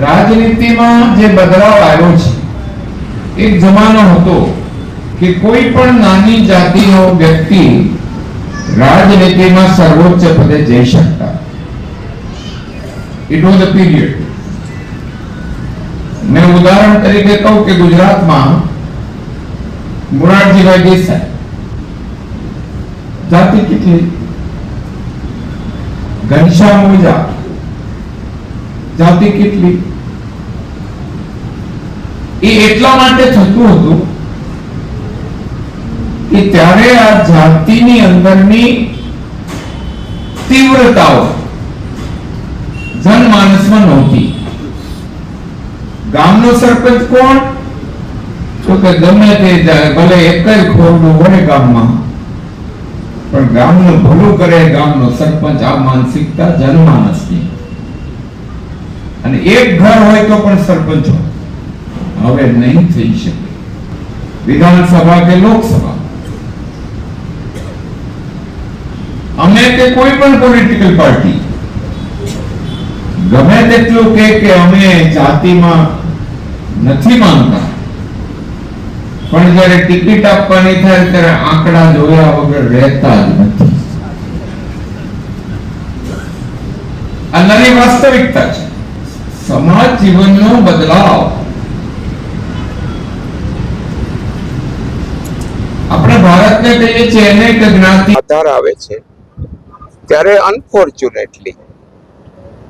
રાજનીતિમાં જે બદલાવ આવ્યો છે એક જમાનો હતો કે કોઈ પણ નાની જાતિનો વ્યક્તિ રાજનીતિમાં સર્વોચ્ચ પદે જઈ શકતા ઇટ વોઝ અ પીરિયડ મેં ઉદાહરણ તરીકે કહું કે ગુજરાતમાં મોરારજીભાઈ દેસાઈ જાતિ કેટલી ઘનશ્યામ ઓઝા જાતિ કેટલી એ એટલા માટે થતું હતું કે ત્યારે આ જાતિની અંદરની તીવ્રતાઓ જનમાનસમાં નહોતી. ગામનો સરપંચ કોણ? તો કે ગમે તે જાય ભલે એક જ ખોરડું હોય ગામમાં, પણ ગામનું ભલું કરે ગામનો સરપંચ આ માનસિકતા જનમાનસની. અને એક ઘર હોય તો પણ સરપંચ હોય. હવે નહીં થઈ શકે. વિધાનસભા કે લોકસભા? અમે કે કોઈ પણ પોલિટિકલ પાર્ટી ગમે તેટલું કે અમે જાતિમાં નથી માનતા. પણ જ્યારે ટિકિટ આપવાની થાય ત્યારે આંકડા જોયા વગર રહેતા જ નથી. આ નવી વાસ્તવિકતા છે. સમાજ જીવનનો બદલાવ આધાર આવે છે. ત્યારે અનફોર્ચ્યુનેટલી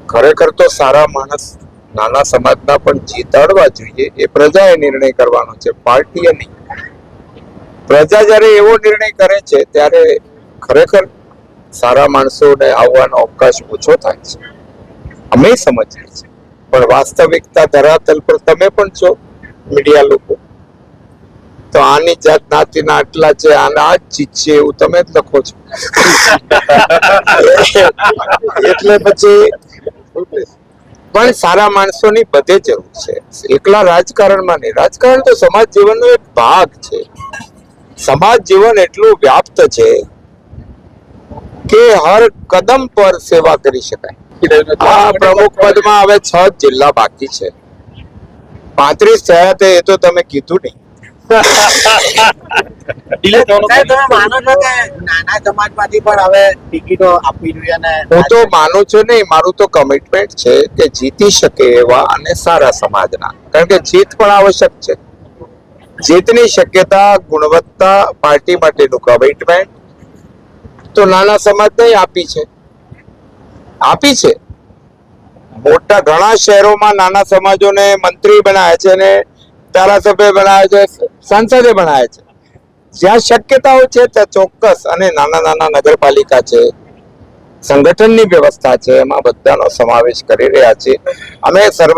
ખરેખર તો સારા માણસ નાના સમાજના પણ જીતાડવા જોઈએ. એ પ્રજાએ નિર્ણય કરવાનો છે. પાર્ટીએ નહીં પ્રજા જ્યારે એવો નિર્ણય કરે છે, ત્યારે ખરેખર સારા માણસોને આવવાનો અવકાશ ઓછો થાય છે. અમે સમજીએ છીએ. પણ વાસ્તવિકતા ધરાતલ પર તમે પણ છો, મીડિયા લોકો. તો આની જાત નાતીના આટલા છે આ ચીજ છે એવું તમે જ લખો છો. એટલે પછી પણ સારા માણસોની બધે જરૂર છે. એકલા રાજકારણમાં નહીં. રાજકારણ તો સમાજ જીવનનો એક ભાગ છે. સમાજ જીવન એટલું વ્યાપ્ત છે કે હર કદમ પર સેવા કરી શકાય. આ પ્રમુખ પદમાં હવે છ જિલ્લા બાકી છે. પાંત્રીસ થયા તે એ તો તમે કીધું નહીં. સાહેબ, તમે માનો છો કે નાના સમાજમાંથી પણ હવે ટિકિટો આપવી જોઈએ અને હું તો માનું છું નહીં મારું તો કમિટમેન્ટ છે કે જીતી શકે એવા અને સારા સમાજના. કારણ કે જીત પણ આવશ્યક છે. જીતની શક્યતા ગુણવત્તા પાર્ટી માટેનું કમિટમેન્ટ તો નાના સમાજને આપી છે. આપી છે. મોટા ઘણા શહેરોમાં નાના સમાજોને મંત્રી બનાવ્યા છે અને ધારાસભ્ય બનાવ્યા છે. સાંસદે બનાવ્યા છે. જ્યાં શક્યતાઓ છે, ત્યાં ચોક્કસ અને નાના નાના નગરપાલિકા છે, સંગઠનની વ્યવસ્થા છે, એમાં બધાનો સમાવેશ કરી રહ્યા છે અમે સર્વ